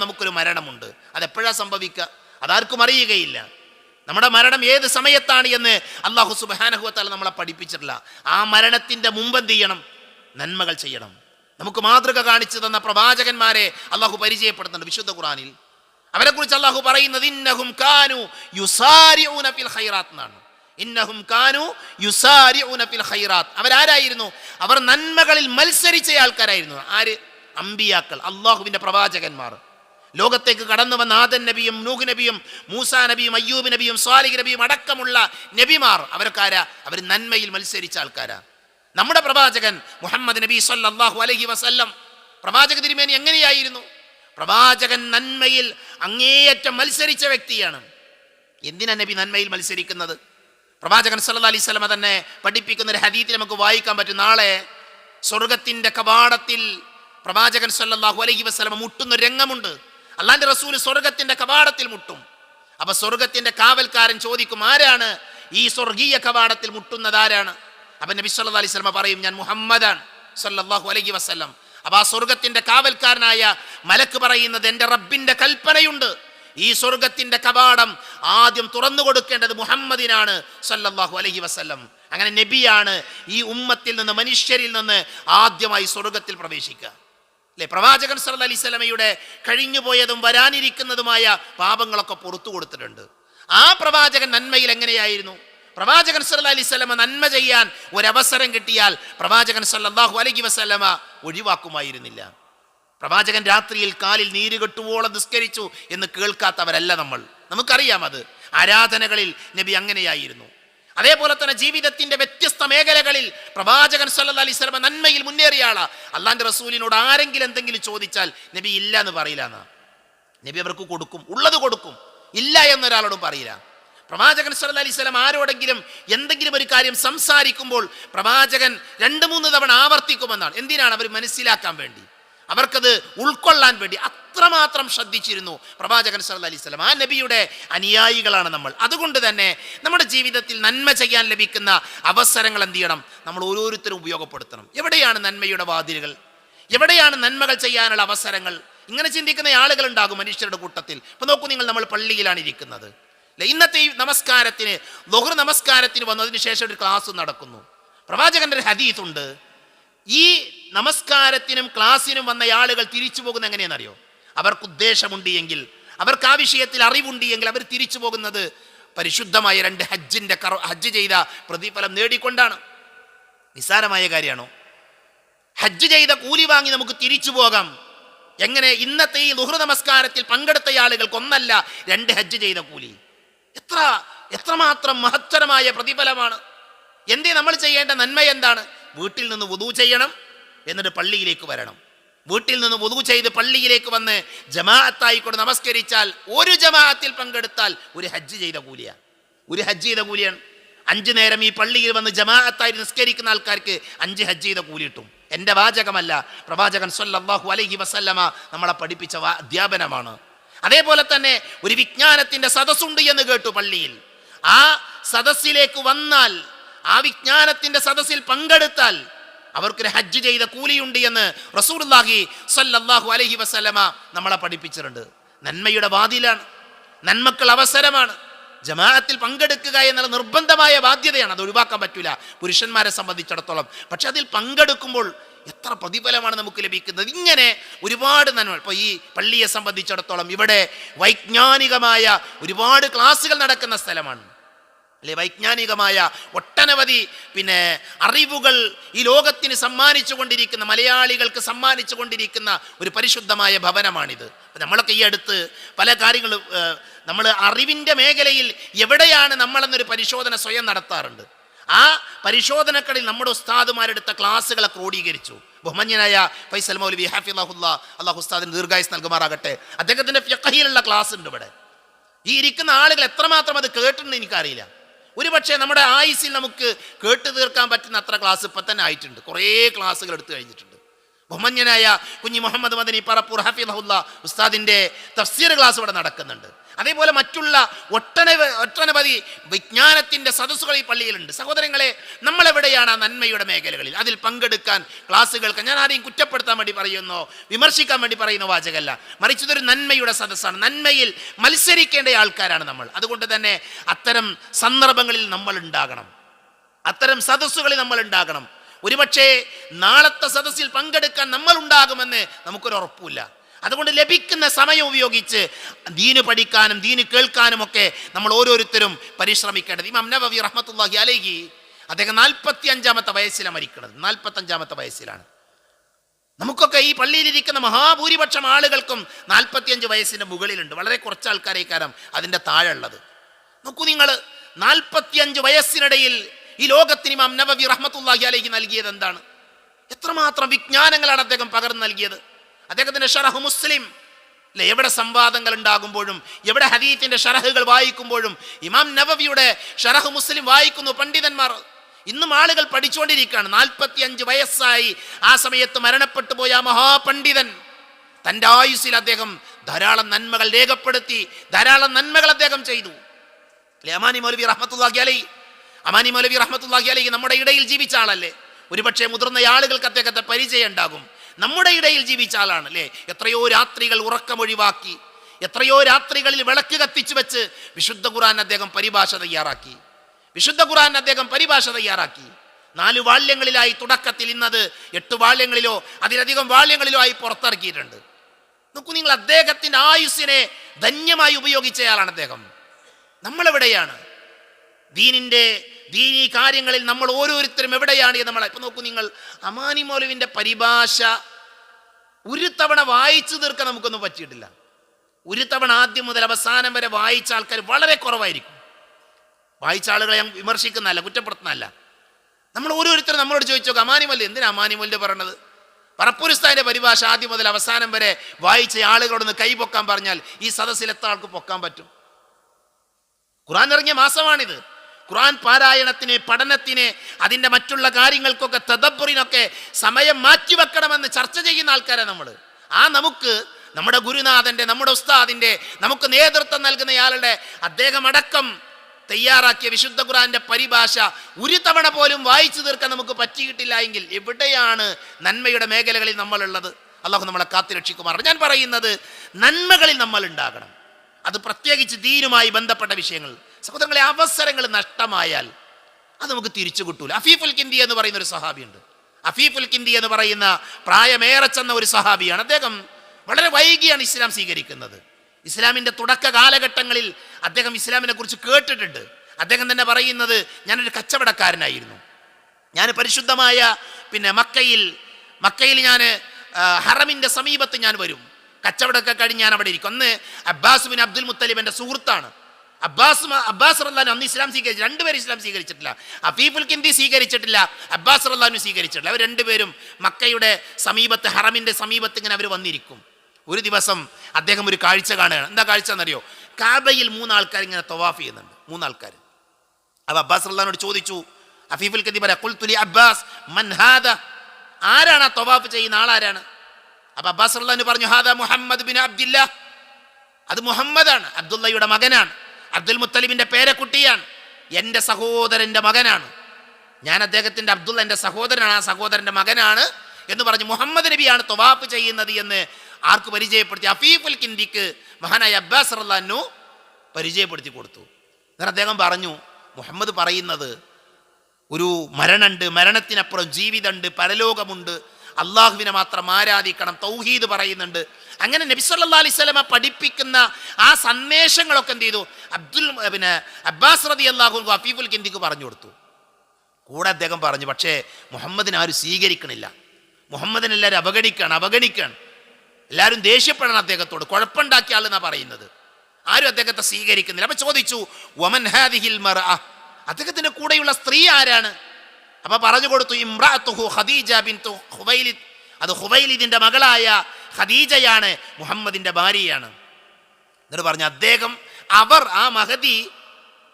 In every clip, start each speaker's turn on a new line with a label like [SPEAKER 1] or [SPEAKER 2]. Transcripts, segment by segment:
[SPEAKER 1] നമുക്കൊരു മരണമുണ്ട്. അതെപ്പോഴാണ് സംഭവിക്കുക? അതാർക്കും അറിയുകയില്ല. നമ്മുടെ മരണം ഏത് സമയത്താണ് എന്ന് അള്ളാഹു സുബാനഹുവത്താല നമ്മളെ പഠിപ്പിച്ചിട്ടില്ല. ആ മരണത്തിന്റെ മുമ്പ് എന്ത് ചെയ്യണം? നന്മകൾ ചെയ്യണം. നമുക്ക് മാതൃക കാണിച്ചു തന്ന പ്രവാചകന്മാരെ അള്ളാഹു പരിചയപ്പെടുത്തുന്നുണ്ട് വിശുദ്ധ ഖുറാനിൽ അവരെ കുറിച്ച് അള്ളാഹു പറയുന്നത് ഇന്നഹും കാനു യുസാരിഊന ഫിൽ ഖൈറാത്ത് എന്നാണ്. ഇന്നഹും കാനു യുസാരിഊന ഫിൽ ഖൈറാത്ത്. അവരാരായിരുന്നു? അവർ നന്മകളിൽ മത്സരിച്ച ആൾക്കാരായിരുന്നു. ആര്? അമ്പിയാക്കൾ. അള്ളാഹുവിന്റെ പ്രവാചകന്മാർ. ലോകത്തേക്ക് കടന്നു വന്ന ആദൻ നബിയും നൂഹ് നബിയും മൂസാ നബിയും അയ്യൂബ് നബിയും സ്വാലിഹ് നബിയും അടക്കമുള്ള നബിമാർ അവർക്കാരാ അവർ നന്മയിൽ മത്സരിച്ച ആൾക്കാരാ. നമ്മുടെ പ്രവാചകൻ മുഹമ്മദ് നബി സല്ലാഹു അലഹി വസല്ലം പ്രവാചക തിരുമേനി എങ്ങനെയായിരുന്നു? പ്രവാചകൻ നന്മയിൽ അങ്ങേയറ്റം മത്സരിച്ച വ്യക്തിയാണ്. എന്തിനാ നബി നന്മയിൽ മത്സരിക്കുന്നത്? പ്രവാചകൻ സല്ല അലൈഹി വസല്ലമ തന്നെ പഠിപ്പിക്കുന്ന ഒരു ഹദീത്തിൽ നമുക്ക് വായിക്കാൻ പറ്റും. നാളെ സ്വർഗത്തിന്റെ കവാടത്തിൽ പ്രവാചകൻ സല്ലാഹു അലഹി വസ്ലമ മുട്ടുന്ന രംഗമുണ്ട്. അള്ളാന്റെ റസൂൽ സ്വർഗത്തിന്റെ കവാടത്തിൽ മുട്ടും. അപ്പൊ സ്വർഗത്തിന്റെ കാവൽക്കാരൻ ചോദിക്കും ആരാണ് ഈ സ്വർഗീയ കവാടത്തിൽ മുട്ടുന്നത് ആരാണ്? അപ്പൊ നബി സല്ലു അലൈഹി സ്വലമ പറയും ഞാൻ മുഹമ്മദാണ് സല്ലാഹു അലൈഹി വസ്ലം അപ്പൊ ആ സ്വർഗത്തിന്റെ കാവൽക്കാരനായ മലക്ക് പറയുന്നത് എന്റെ റബ്ബിന്റെ കൽപ്പനയുണ്ട്. ഈ സ്വർഗത്തിന്റെ കവാടം ആദ്യം തുറന്നു കൊടുക്കേണ്ടത് മുഹമ്മദിനാണ് സല്ലാഹു അലഹി വസല്ലം. അങ്ങനെ നബിയാണ് ഈ ഉമ്മത്തിൽ നിന്ന് മനുഷ്യരിൽ നിന്ന് ആദ്യമായി സ്വർഗത്തിൽ പ്രവേശിക്കുക. അല്ലെ പ്രവാചകൻ സല്ല അലൈഹി സ്വലമയുടെ കഴിഞ്ഞുപോയതും വരാനിരിക്കുന്നതുമായ പാപങ്ങളൊക്കെ പുറത്തു കൊടുത്തിട്ടുണ്ട്. ആ പ്രവാചകൻ നന്മയിൽ എങ്ങനെയായിരുന്നു? പ്രവാചകൻ സല്ല അലൈഹി സ്വലമ നന്മ ചെയ്യാൻ ഒരവസരം കിട്ടിയാൽ പ്രവാചകൻ സല്ലാഹു അലൈഹി വസല്ലമ ഒഴിവാക്കുമായിരുന്നില്ല. പ്രവാചകൻ രാത്രിയിൽ കാലിൽ നീര് കെട്ടുവോളം നിസ്കരിച്ചു എന്ന് കേൾക്കാത്തവരല്ല നമ്മൾ. നമുക്കറിയാം അത്. ആരാധനകളിൽ നബി അങ്ങനെയായിരുന്നു. അതേപോലെ തന്നെ ജീവിതത്തിന്റെ വ്യത്യസ്ത മേഖലകളിൽ പ്രവാചകൻ സല്ല അലൈഹി സ്വലമ നന്മയിൽ മുന്നേറിയ ആളാ. അള്ളാന്റെ റസൂലിനോട് ആരെങ്കിലും എന്തെങ്കിലും ചോദിച്ചാൽ നബി ഇല്ല എന്ന് പറയില്ല എന്നാ. നബി അവർക്ക് കൊടുക്കും ഉള്ളത് കൊടുക്കും. ഇല്ല എന്നൊരാളോടും പറയില്ല. പ്രവാചകൻ സല്ല അലൈഹി സ്വലം ആരോടെങ്കിലും എന്തെങ്കിലും ഒരു കാര്യം സംസാരിക്കുമ്പോൾ പ്രവാചകൻ രണ്ട് മൂന്ന് തവണ ആവർത്തിക്കുമെന്നാണ്. എന്തിനാണ്? അവർ മനസ്സിലാക്കാൻ വേണ്ടി. അവർക്കത് ഉൾക്കൊള്ളാൻ വേണ്ടി അത്രമാത്രം ശ്രദ്ധിച്ചിരുന്നു പ്രവാചകൻ സല്ല അലൈഹി സ്വലം ആ നബിയുടെ അനുയായികളാണ് നമ്മൾ. അതുകൊണ്ട് തന്നെ നമ്മുടെ ജീവിതത്തിൽ നന്മ ചെയ്യാൻ ലഭിക്കുന്ന അവസരങ്ങൾ എന്ത് ചെയ്യണം? നമ്മൾ ഓരോരുത്തരും ഉപയോഗപ്പെടുത്തണം. എവിടെയാണ് നന്മയുടെ വാതിലുകൾ? എവിടെയാണ് നന്മകൾ ചെയ്യാനുള്ള അവസരങ്ങൾ? ഇങ്ങനെ ചിന്തിക്കുന്ന ആളുകൾ ഉണ്ടാകും മനുഷ്യരുടെ കൂട്ടത്തിൽ. ഇപ്പൊ നോക്കൂ നിങ്ങൾ നമ്മൾ പള്ളിയിലാണ് ഇരിക്കുന്നത്. ഇന്നത്തെ ഈ നമസ്കാരത്തിന് ലൊഹർ നമസ്കാരത്തിന് വന്നതിന് ശേഷം ഒരു ക്ലാസ് നടക്കുന്നു. പ്രവാചകന്റെ ഒരു ഹദീത്തുണ്ട് ഈ നമസ്കാരത്തിനും ക്ലാസ്സിനും വന്ന ആളുകൾ തിരിച്ചു പോകുന്ന എങ്ങനെയാണെന്നറിയോ? അവർക്ക് ഉദ്ദേശമുണ്ട് എങ്കിൽ അവർക്ക് ആ വിഷയത്തിൽ അറിവുണ്ട് എങ്കിൽ അവർ തിരിച്ചു പോകുന്നത് പരിശുദ്ധമായ രണ്ട് ഹജ്ജിന്റെ കറ- ഹജ്ജ് ചെയ്ത പ്രതിഫലം നേടിക്കൊണ്ടാണ്. നിസ്സാരമായ കാര്യമാണോ? ഹജ്ജ് ചെയ്ത കൂലി വാങ്ങി നമുക്ക് തിരിച്ചു പോകാം. എങ്ങനെ? ഇന്നത്തെ ഈ ദുഹൃ നമസ്കാരത്തിൽ പങ്കെടുത്ത ആളുകൾക്ക് ഒന്നല്ല രണ്ട് ഹജ്ജ് ചെയ്ത കൂലി. എത്ര എത്രമാത്രം മഹത്തരമായ പ്രതിഫലമാണ്. എന്തേ നമ്മൾ ചെയ്യേണ്ട നന്മ എന്താണ്? വീട്ടിൽ നിന്ന് വുതു ചെയ്യണം എന്നിട്ട് പള്ളിയിലേക്ക് വരണം. വീട്ടിൽ നിന്ന് വുതു ചെയ്ത് പള്ളിയിലേക്ക് വന്ന് ജമാഅത്തായിക്കൊണ്ട് നമസ്കരിച്ചാൽ ഒരു ജമാഅത്തിൽ പങ്കെടുത്താൽ ഒരു ഹജ്ജ് ചെയ്ത കൂലിയാണ് ഒരു ഹജ്ജ് ചെയ്ത കൂലിയാണ്. അഞ്ചു നേരം ഈ പള്ളിയിൽ വന്ന് ജമാഅത്തായി നിസ്കരിക്കുന്ന ആൾക്കാർക്ക് അഞ്ച് ഹജ്ജ് ചെയ്ത കൂലി കിട്ടും. എന്റെ വാചകമല്ല പ്രവാചകൻ സല്ലല്ലാഹു അലൈഹി വസല്ലമ നമ്മളെ പഠിപ്പിച്ച അധ്യാപനമാണ്. അതേപോലെ തന്നെ ഒരു വിജ്ഞാനത്തിന്റെ സദസ്സുണ്ട് എന്ന് കേട്ടു പള്ളിയിൽ. ആ സദസ്സിലേക്ക് വന്നാൽ ആ വിജ്ഞാനത്തിന്റെ സദസ്സിൽ പങ്കെടുത്താൽ അവർക്കൊരു ഹജ്ജ് ചെയ്ത കൂലിയുണ്ട് എന്ന് റസൂലുള്ളാഹി സല്ലാഹു അലഹി വസല്ലമ നമ്മളെ പഠിപ്പിച്ചിട്ടുണ്ട്. നന്മയുടെ വാതിലാണ്. നന്മക്കൾ അവസരമാണ്. ജമാഅത്തിൽ പങ്കെടുക്കുക എന്നുള്ള നിർബന്ധമായ ബാധ്യതയാണ്. അത് ഒഴിവാക്കാൻ പറ്റില്ല പുരുഷന്മാരെ സംബന്ധിച്ചിടത്തോളം. പക്ഷെ അതിൽ പങ്കെടുക്കുമ്പോൾ എത്ര പ്രതിഫലമാണ് നമുക്ക് ലഭിക്കുന്നത്? ഇങ്ങനെ ഒരുപാട് നന്മ. ഇപ്പോൾ ഈ പള്ളിയെ സംബന്ധിച്ചിടത്തോളം ഇവിടെ വൈജ്ഞാനികമായ ഒരുപാട് ക്ലാസ്സുകൾ നടക്കുന്ന സ്ഥലമാണ്. അല്ലെ വൈജ്ഞാനികമായ ഒട്ടനവധി പിന്നെ അറിവുകൾ ഈ ലോകത്തിന് സമ്മാനിച്ചു കൊണ്ടിരിക്കുന്ന മലയാളികൾക്ക് സമ്മാനിച്ചു കൊണ്ടിരിക്കുന്ന ഒരു പരിശുദ്ധമായ ഭവനമാണിത്. നമ്മളൊക്കെ ഈ അടുത്ത് പല കാര്യങ്ങളും നമ്മൾ അറിവിന്റെ മേഖലയിൽ എവിടെയാണ് നമ്മളെന്നൊരു പരിശോധന സ്വയം നടത്താറുണ്ട്. ആ പരിശോധനകളിൽ നമ്മുടെ ഉസ്താദുമാരെടുത്ത ക്ലാസ്സുകളെ ക്രോഡീകരിച്ചു. ബഹുമന്യനായ ഫൈസൽ മൗലവി ഹാഫിള്ളാഹുല്ല അള്ളാഹു ഉസ്താദിന് ദീർഘായുസ് നൽകുമാറാകട്ടെ. അദ്ദേഹത്തിന്റെ ഫിഖഹിലുള്ള ക്ലാസ് ഉണ്ട് ഇവിടെ. ഈ ഇരിക്കുന്ന ആളുകൾ എത്രമാത്രം അത് കേട്ടിട്ടുണ്ട് എനിക്കറിയില്ല. ഒരുപക്ഷെ നമ്മുടെ ആയുസിൽ നമുക്ക് കേട്ടു തീർക്കാൻ പറ്റുന്ന അത്ര ക്ലാസ് ഇപ്പം തന്നെ ആയിട്ടുണ്ട്. കുറേ ക്ലാസ്സുകൾ എടുത്തു കഴിഞ്ഞിട്ടുണ്ട്. ബഹുമന്യനായ കുഞ്ഞി മുഹമ്മദ് മദനി പറപ്പൂർ ഹഫീദുല്ല ഉസ്താദിന്റെ തഫ്സീർ ക്ലാസ് ഇവിടെ നടക്കുന്നുണ്ട്. അതേപോലെ മറ്റുള്ള ഒട്ടനവ ഒട്ടനവധി വിജ്ഞാനത്തിന്റെ സദസ്സുകൾ ഈ പള്ളിയിലുണ്ട്. സഹോദരങ്ങളെ നമ്മളെവിടെയാണ് ആ നന്മയുടെ മേഖലകളിൽ? അതിൽ പങ്കെടുക്കാൻ ക്ലാസ്സുകൾക്ക് ഞാൻ ആരെയും കുറ്റപ്പെടുത്താൻ വേണ്ടി പറയുന്നോ വിമർശിക്കാൻ വേണ്ടി പറയുന്ന വാചകമല്ല. മറിച്ച് ഇതൊരു നന്മയുടെ സദസ്സാണ്. നന്മയിൽ മത്സരിക്കേണ്ട ആൾക്കാരാണ് നമ്മൾ. അതുകൊണ്ട് തന്നെ അത്തരം സന്ദർഭങ്ങളിൽ നമ്മൾ ഉണ്ടാകണം. അത്തരം സദസ്സുകളിൽ നമ്മൾ ഉണ്ടാകണം. ഒരുപക്ഷേ നാളത്തെ സദസ്സിൽ പങ്കെടുക്കാൻ നമ്മൾ ഉണ്ടാകുമെന്ന് നമുക്കൊരു ഉറപ്പില്ല അതുകൊണ്ട് ലഭിക്കുന്ന സമയം ഉപയോഗിച്ച് ദീന് പഠിക്കാനും ദീന് കേൾക്കാനും ഒക്കെ നമ്മൾ ഓരോരുത്തരും പരിശ്രമിക്കേണ്ടത്. ഇമാം നബവി റഹ്മത്തുള്ളാഹി അലൈഹി അദ്ദേഹം നാൽപ്പത്തി അഞ്ചാമത്തെ വയസ്സിലാണ് മരിക്കുന്നത്. നാൽപ്പത്തി അഞ്ചാമത്തെ വയസ്സിലാണ്. നമുക്കൊക്കെ ഈ പള്ളിയിലിരിക്കുന്ന മഹാഭൂരിപക്ഷം ആളുകൾക്കും നാൽപ്പത്തിയഞ്ച് വയസ്സിന്റെ മുകളിലുണ്ട്. വളരെ കുറച്ച് ആൾക്കാരെ കാരം അതിന്റെ താഴെ ഉള്ളത് നോക്കൂ നിങ്ങൾ നാൽപ്പത്തിയഞ്ച് വയസ്സിനിടയിൽ ഈ ലോകത്തിന് ഇമാം നബവി റഹ്മത്തുള്ളാഹി അലൈഹി നൽകിയത് എന്താണ്? എത്രമാത്രം വിജ്ഞാനങ്ങളാണ് അദ്ദേഹം പകർന്നു നൽകിയത്? അദ്ദേഹത്തിന്റെ ഷറഹ് മുസ്ലിം. അല്ലെ എവിടെ സംവാദങ്ങൾ ഉണ്ടാകുമ്പോഴും എവിടെ ഹദീത്തിന്റെ ഷറഹുകൾ വായിക്കുമ്പോഴും ഇമാം നവവിയുടെ ഷറഹ് മുസ്ലിം വായിക്കുന്നു പണ്ഡിതന്മാർ. ഇന്നും ആളുകൾ പഠിച്ചുകൊണ്ടിരിക്കുകയാണ്. നാൽപ്പത്തി അഞ്ച് വയസ്സായി. ആ സമയത്ത് മരണപ്പെട്ടു പോയ മഹാപണ്ഡിതൻ. തന്റെ ആയുസ്സിൽ അദ്ദേഹം ധാരാളം നന്മകൾ രേഖപ്പെടുത്തി ധാരാളം നന്മകൾ അദ്ദേഹം ചെയ്തു. അല്ലേ അമാനി മൗലവി റഹ്മത്തുല്ലാഹി അലൈ അമാനി മൗലവി റഹ്മത്തുല്ലാഹി അലൈ നമ്മുടെ ഇടയിൽ ജീവിച്ച ആളല്ലേ. ഒരുപക്ഷെ മുതിർന്ന ആളുകൾക്ക് അദ്ദേഹത്തെ പരിചയം ഉണ്ടാകും. നമ്മുടെ ഇടയിൽ ജീവിച്ച ആളാണ് അല്ലേ? എത്രയോ രാത്രികൾ ഉറക്കമൊഴിവാക്കി എത്രയോ രാത്രികളിൽ വിളക്ക് കത്തിച്ചു വെച്ച് വിശുദ്ധ ഖുറാൻ അദ്ദേഹം പരിഭാഷ തയ്യാറാക്കി. വിശുദ്ധ ഖുറാൻ അദ്ദേഹം പരിഭാഷ തയ്യാറാക്കി. നാല് വാള്യങ്ങളിലായി തുടക്കത്തിൽ ഇന്നത് എട്ട് വാള്യങ്ങളിലോ അതിലധികം വാള്യങ്ങളിലോ ആയി പുറത്തിറക്കിയിട്ടുണ്ട്. നോക്കൂ നിങ്ങൾ അദ്ദേഹത്തിന്റെ ആയുസ്സിനെ ധന്യമായി ഉപയോഗിച്ചയാളാണ് അദ്ദേഹം. നമ്മളെവിടെയാണ്? ദീനിന്റെ ദീനീ കാര്യങ്ങളിൽ നമ്മൾ ഓരോരുത്തരും എവിടെയാണ് നമ്മൾ ഇപ്പം നോക്കൂ നിങ്ങൾ അമാനി മൗലവിന്റെ പരിഭാഷ ഒരു തവണ വായിച്ചു തീർക്കാൻ നമുക്കൊന്നും പറ്റിയിട്ടില്ല. ഒരു തവണ ആദ്യം മുതൽ അവസാനം വരെ വായിച്ച ആൾക്കാർ വളരെ കുറവായിരിക്കും. വായിച്ച ആളുകളെ ഞാൻ വിമർശിക്കുന്നതല്ല കുറ്റപ്പെടുത്തുന്നതല്ല. നമ്മൾ ഓരോരുത്തരും നമ്മളോട് ചോദിച്ചോ അമാനിമല്ല എന്തിനാ അമാനിമല്ല പറയണത്? പറപ്പുരസ്ഥാന്റെ പരിഭാഷ ആദ്യം മുതൽ അവസാനം വരെ വായിച്ച ആളുകളോടൊന്ന് കൈ പൊക്കാൻ പറഞ്ഞാൽ ഈ സദസ്സിൽ എത്ര ആൾക്ക് പൊക്കാൻ പറ്റും? ഖുറാൻ ഇറങ്ങിയ മാസമാണിത്. ഖുറാൻ പാരായണത്തിന് പഠനത്തിന് അതിന്റെ മറ്റുള്ള കാര്യങ്ങൾക്കൊക്കെ തദബ്ബറിനൊക്കെ സമയം മാറ്റി വെക്കണമെന്ന് ചർച്ച ചെയ്യുന്ന ആൾക്കാരെ നമ്മൾ ആ നമുക്ക് നമ്മുടെ ഗുരുനാഥന്റെ നമ്മുടെ ഉസ്താദിന്റെ നമുക്ക് നേതൃത്വം നൽകുന്നയാളുടെ അദ്ദേഹം അടക്കം തയ്യാറാക്കിയ വിശുദ്ധ ഖുറാന്റെ പരിഭാഷ ഒരു തവണ പോലും വായിച്ചു തീർക്കാൻ നമുക്ക് പറ്റിയിട്ടില്ല എങ്കിൽ എവിടെയാണ് നന്മയുടെ മേഖലകളിൽ നമ്മളുള്ളത്? അള്ളാഹു നമ്മളെ കാത്തുരക്ഷിക്കുമാർ ഞാൻ പറയുന്നത് നന്മകളിൽ നമ്മൾ ഉണ്ടാകണം അത് പ്രത്യേകിച്ച് ദീനുമായി ബന്ധപ്പെട്ട വിഷയങ്ങൾ. സഹോദരങ്ങളെ അവസരങ്ങൾ നഷ്ടമായാൽ അത് നമുക്ക് തിരിച്ചു കിട്ടൂല. അഫീഫുൽ കിന്തി എന്ന് പറയുന്ന ഒരു സഹാബിയുണ്ട്. അഫീഫുൽ കിന്തി എന്ന് പറയുന്ന പ്രായമേറെ ചെന്ന ഒരു സഹാബിയാണ്. അദ്ദേഹം വളരെ വൈകിയാണ് ഇസ്ലാം സ്വീകരിക്കുന്നത്. ഇസ്ലാമിന്റെ തുടക്ക കാലഘട്ടങ്ങളിൽ അദ്ദേഹം ഇസ്ലാമിനെ കുറിച്ച് കേട്ടിട്ടുണ്ട്. അദ്ദേഹം തന്നെ പറയുന്നത് ഞാനൊരു കച്ചവടക്കാരനായിരുന്നു. ഞാൻ പരിശുദ്ധമായ പിന്നെ മക്കയിൽ മക്കയിൽ ഞാൻ ഹറമിന്റെ സമീപത്ത് ഞാൻ വരും. കച്ചവടമൊക്കെ കഴിഞ്ഞ് ഞാൻ അവിടെ ഇരിക്കും. അന്ന് അബ്ബാസ് ബിൻ അബ്ദുൽ മുത്തലിബ് എന്റെ സുഹൃത്താണ്. അബ്ബാസ് അബ്ബാസ് റല്ലാനും അന്ന് ഇസ്ലാം സ്വീകരിച്ചു രണ്ടുപേരും ഇസ്ലാം സ്വീകരിച്ചിട്ടില്ല. അഫീഫുൽ കിന്തി സ്വീകരിച്ചിട്ടില്ല അബ്ബാസ് റല്ലാനും സ്വീകരിച്ചിട്ടില്ല. അവർ രണ്ടുപേരും മക്കയുടെ സമീപത്ത് ഹറമിന്റെ സമീപത്ത് ഇങ്ങനെ അവർ വന്നിരിക്കും. ഒരു ദിവസം അദ്ദേഹം ഒരു കാഴ്ച കാണുകയാണ്. എന്താ കാഴ്ച എന്നറിയോ? കാബയിൽ മൂന്നാൾക്കാർ ഇങ്ങനെ തവാഫ് ചെയ്യുന്നുണ്ട്. മൂന്നാൾക്കാർ അത് അബ്ബാസ് റല്ലാനോട് ചോദിച്ചു അഫീഫുൽ കിന്തി പറയാ കുൽത്തുലി അബ്ബാസ് മൻഹാദ ആരാണ് ആ തവാഫ് ചെയ്യുന്ന ആളാരാണ് അപ്പൊ അബ്ബാസ് റല്ലാൻ പറഞ്ഞു ഹാദ മുഹമ്മദ് ബിൻ അബ്ദില്ല അത് മുഹമ്മദാണ് അബ്ദുള്ളയുടെ മകനാണ്. അബ്ദുൽ മുത്തലിബിന്റെ പേരക്കുട്ടിയാണ്. എന്റെ സഹോദരന്റെ മകനാണ്. ഞാൻ അദ്ദേഹത്തിന്റെ അബ്ദുള്ള എന്റെ സഹോദരനാണ്. ആ സഹോദരന്റെ മകനാണ് എന്ന് പറഞ്ഞ് മുഹമ്മദ് നബിയാണ് തൊവാഫ് ചെയ്യുന്നത് എന്ന് ആർക്ക് പരിചയപ്പെടുത്തി? അഫീഫുൽ കിന്ദിക്ക് മഹാനായ അബ്ബാസ് റല്ലാനു പരിചയപ്പെടുത്തി കൊടുത്തു. എന്നിട്ട് അദ്ദേഹം പറഞ്ഞു മുഹമ്മദ് പറയുന്നത് ഒരു മരണമുണ്ട് മരണത്തിനപ്പുറം ജീവിതമുണ്ട് പരലോകമുണ്ട്. അള്ളാഹുവിനെ മാത്രം ആരാധിക്കണം തൗഹീദ് പറയുന്നുണ്ട്. അങ്ങനെ നബി അലിസ്വലമ അലൈഹി പഠിപ്പിക്കുന്ന ആ സന്ദേശങ്ങളൊക്കെ എന്ത് ചെയ്തു? അബ്ദുൽ പിന്നെ അബ്ബാസ് റതി അള്ളാഹു അഫീഫുൽ കിന്ദിക്ക് പറഞ്ഞു കൊടുത്തു. കൂടെ അദ്ദേഹം പറഞ്ഞു പക്ഷേ മുഹമ്മദിനെ ആരും സ്വീകരിക്കണില്ല. മുഹമ്മദിനെ എല്ലാവരും അവഗണിക്കുകയാണ് അവഗണിക്കുകയാണ് എല്ലാവരും ദേഷ്യപ്പെടണം അദ്ദേഹത്തോട്. കുഴപ്പമുണ്ടാക്കിയ ആളെന്നാണ് പറയുന്നത്? ആരും അദ്ദേഹത്തെ സ്വീകരിക്കുന്നില്ല. അപ്പൊ ചോദിച്ചു വമൻ ഹാദിഹിൽ അദ്ദേഹത്തിന്റെ കൂടെയുള്ള സ്ത്രീ ആരാണ്? അപ്പൊ പറഞ്ഞു കൊടുത്തു ഇമ്രാത്തുഹു ഖദീജ ബിൻ ഹുവൈലിദ് അത് ഹുബൈലിദിന്റെ മകളായ ഖദീജയാണ് മുഹമ്മദിന്റെ ഭാര്യയാണ്. എന്നിട്ട് പറഞ്ഞു അദ്ദേഹം അവർ ആ മഹദി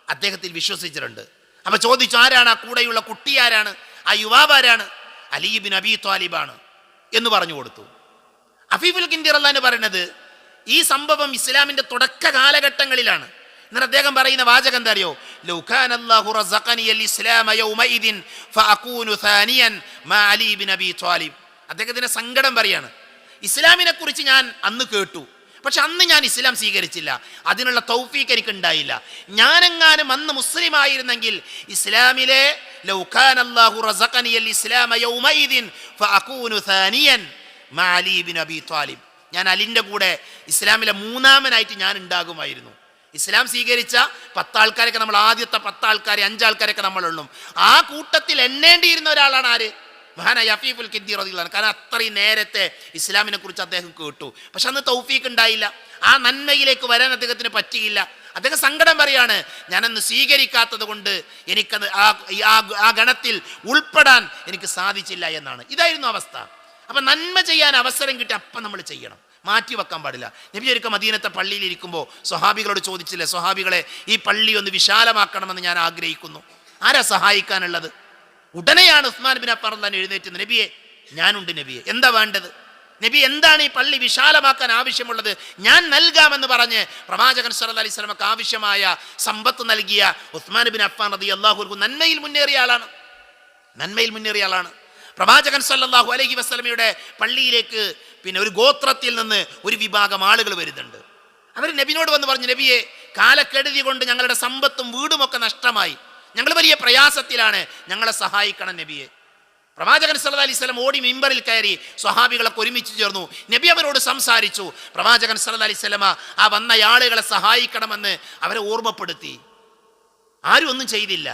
[SPEAKER 1] അദ്ദേഹത്തിൽ വിശ്വസിച്ചിട്ടുണ്ട്. അപ്പോൾ ചോദിച്ചു ആരാണ് ആ കൂടെയുള്ള കുട്ടി ആരാണ്? ആ യുവാവ് ആരാണ്? അലീബിൻ അബി ത്വാലിബാണ് എന്ന് പറഞ്ഞു കൊടുത്തു. അഫീഫുൽ കിന്തിർ എന്ന് പറയുന്നത് ഈ സംഭവം ഇസ്ലാമിന്റെ തുടക്ക കാലഘട്ടങ്ങളിലാണ്. എന്നിട്ട് അദ്ദേഹം പറയുന്ന വാചകം എന്താ അറിയോ? "ലൗ കാന അല്ലാഹു റസഖനിയൽ ഇസ്ലാമ യൗമഇദിൻ ഫഅകൂനു മാ അലി അദ്ദേഹത്തിന്റെ സങ്കടം പറയാണ്. ഇസ്ലാമിനെ കുറിച്ച് ഞാൻ അന്ന് കേട്ടു. പക്ഷെ അന്ന് ഞാൻ ഇസ്ലാം സ്വീകരിച്ചില്ല. അതിനുള്ള തൗഫീക്ക് എനിക്ക് ഉണ്ടായില്ല ഞാനെങ്ങാനും അന്ന് മുസ്ലിം ആയിരുന്നെങ്കിൽ ഇസ്ലാമിലെ അല്ലാഹു റസഖനി അൽ ഇസ്ലാമ യൗമൈദിൻ ഞാൻ അലിന്റെ കൂടെ ഇസ്ലാമിലെ മൂന്നാമനായിട്ട് ഞാൻ ഉണ്ടാകുമായിരുന്നു ഇസ്ലാം സ്വീകരിച്ച പത്താൾക്കാരൊക്കെ നമ്മൾ ആദ്യത്തെ പത്താൾക്കാരെ അഞ്ചാൾക്കാരൊക്കെ എണ്ണും ആ കൂട്ടത്തിൽ എണ്ണേണ്ടിയിരുന്ന ഒരാളാണ് ആര്? മഹാനായ യഫീഫുൽ കിദ്ദി റളിയല്ലാഹു അൻഹു. കാരണം അത്രയും നേരത്തെ ഇസ്ലാമിനെ കുറിച്ച് അദ്ദേഹം കേട്ടു. പക്ഷെ അന്ന് തൗഫീഖ് ഉണ്ടായില്ല. ആ നന്മയിലേക്ക് വരാൻ അദ്ദേഹത്തിന് പറ്റിയില്ല. അദ്ദേഹം സങ്കടം പറയാണ് ഞാനന്ന് സ്വീകരിക്കാത്തത് കൊണ്ട് എനിക്കത് ആ- ആ ഗണത്തിൽ ഉൾപ്പെടാൻ എനിക്ക് സാധിച്ചില്ല എന്നാണ്. ഇതായിരുന്നു അവസ്ഥ. അപ്പൊ നന്മ ചെയ്യാൻ അവസരം കിട്ടി അപ്പം നമ്മൾ ചെയ്യണം. മാറ്റി വെക്കാൻ പാടില്ല. നബി ഒരിക്കൽ മദീനത്തെ പള്ളിയിൽ ഇരിക്കുമ്പോൾ സ്വഹാബികളോട് ചോദിച്ചില്ലേ സ്വഹാബികളെ ഈ പള്ളി ഒന്ന് വിശാലമാക്കണമെന്ന് ഞാൻ ആഗ്രഹിക്കുന്നു. ആരാ സഹായിക്കാനുള്ളത്? ഉടനെയാണ് ഉസ്മാൻ ബിൻ അപ്പാർ തന്നെ എഴുന്നേറ്റുന്നത് നബിയെ ഞാനുണ്ട് നബിയെ. എന്താ വേണ്ടത്? നബി എന്താണ് ഈ പള്ളി വിശാലമാക്കാൻ ആവശ്യമുള്ളത്? ഞാൻ നൽകാമെന്ന് പറഞ്ഞ് പ്രവാചകൻ സല്ലല്ലാഹു അലൈഹി സ്വലമക്ക് ആവശ്യമായ സമ്പത്ത് നൽകിയ ഉസ്മാൻ ബിൻ അഫ്ഫാൻ റതി അള്ളാഹുർക്കും നന്മയിൽ മുന്നേറിയ ആളാണ്. നന്മയിൽ മുന്നേറിയ ആളാണ്. പ്രവാചകൻ സല്ലാഹു അലൈഹി വസല്ലമയുടെ പള്ളിയിലേക്ക് പിന്നെ ഒരു ഗോത്രത്തിൽ നിന്ന് ഒരു വിഭാഗം ആളുകൾ വരുന്നുണ്ട്. അവർ നബിനോട് വന്ന് പറഞ്ഞു നബിയെ കാലക്കെടുതി കൊണ്ട് ഞങ്ങളുടെ സമ്പത്തും വീടുമൊക്കെ നഷ്ടമായി. ഞങ്ങൾ വലിയ പ്രയാസത്തിലാണ് ഞങ്ങളെ സഹായിക്കണം നബിയെ. പ്രവാചകൻ സല്ലല്ലാഹു അലൈഹി വസല്ലം ഓടി മിമ്പറിൽ കയറി സ്വഹാബികളൊക്കെ ഒരുമിച്ച് ചേർന്നു. നബി അവരോട് സംസാരിച്ചു. പ്രവാചകൻ സല്ലല്ലാഹു അലൈഹി വസല്ലമ ആ വന്ന ആളുകളെ സഹായിക്കണമെന്ന് അവരെ ഓർമ്മപ്പെടുത്തി. ആരും ഒന്നും ചെയ്തില്ല.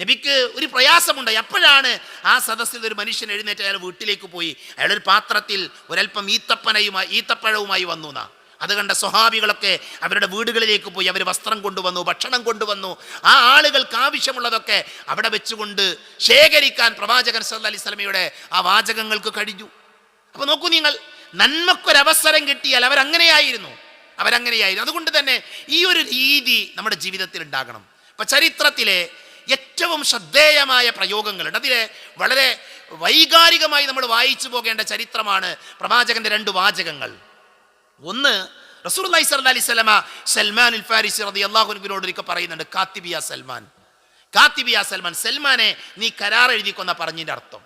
[SPEAKER 1] നബിക്ക് ഒരു പ്രയാസമുണ്ടായി. അപ്പോഴാണ് ആ സദസ്സിൽ ഒരു മനുഷ്യൻ എഴുന്നേറ്റ് അയാൾ വീട്ടിലേക്ക് പോയി. അയാളൊരു പാത്രത്തിൽ ഒരൽപ്പം ഈത്തപ്പനയുമായി ഈത്തപ്പഴവുമായി വന്നു എന്നാ. അത് കണ്ട സ്വഹാബികളൊക്കെ അവരുടെ വീടുകളിലേക്ക് പോയി അവർ വസ്ത്രം കൊണ്ടുവന്നു ഭക്ഷണം കൊണ്ടുവന്നു. ആ ആളുകൾക്ക് ആവശ്യമുള്ളതൊക്കെ അവിടെ വെച്ചുകൊണ്ട് ശേഖരിക്കാൻ പ്രവാചകൻ സല്ല അലൈഹി സ്വലമയുടെ ആ വാചകങ്ങൾക്ക് കഴിഞ്ഞു. അപ്പൊ നോക്കൂ നിങ്ങൾ നന്മക്കൊരവസരം കിട്ടിയാൽ അവരങ്ങനെയായിരുന്നു. അവരങ്ങനെയായിരുന്നു. അതുകൊണ്ട് തന്നെ ഈ ഒരു രീതി നമ്മുടെ ജീവിതത്തിൽ ഉണ്ടാകണം. ഇപ്പൊ ചരിത്രത്തിലെ ഏറ്റവും ശ്രദ്ധേയമായ പ്രയോഗങ്ങളുണ്ട്. അതിലെ വളരെ വൈകാരികമായി നമ്മൾ വായിച്ചു പോകേണ്ട ചരിത്രമാണ് പ്രവാചകന്റെ രണ്ട് വാചകങ്ങൾ. ഒന്ന് റസൂലുള്ളാഹി സ്വല്ലല്ലാഹി അലൈഹി വസല്ലമ സൽമാൻ അൽ ഫാരിസി റളിയല്ലാഹു അൻഹുവിനോട് ഒരിക്കൽ പറയുന്നുണ്ട് കാത്തിബിയ സൽമാൻ. കാത്തിബിയ സൽമാൻ. സൽമാനെ നീ കരാർ എഴുതിക്കൊന്ന പറഞ്ഞതിന്റെ അർത്ഥം.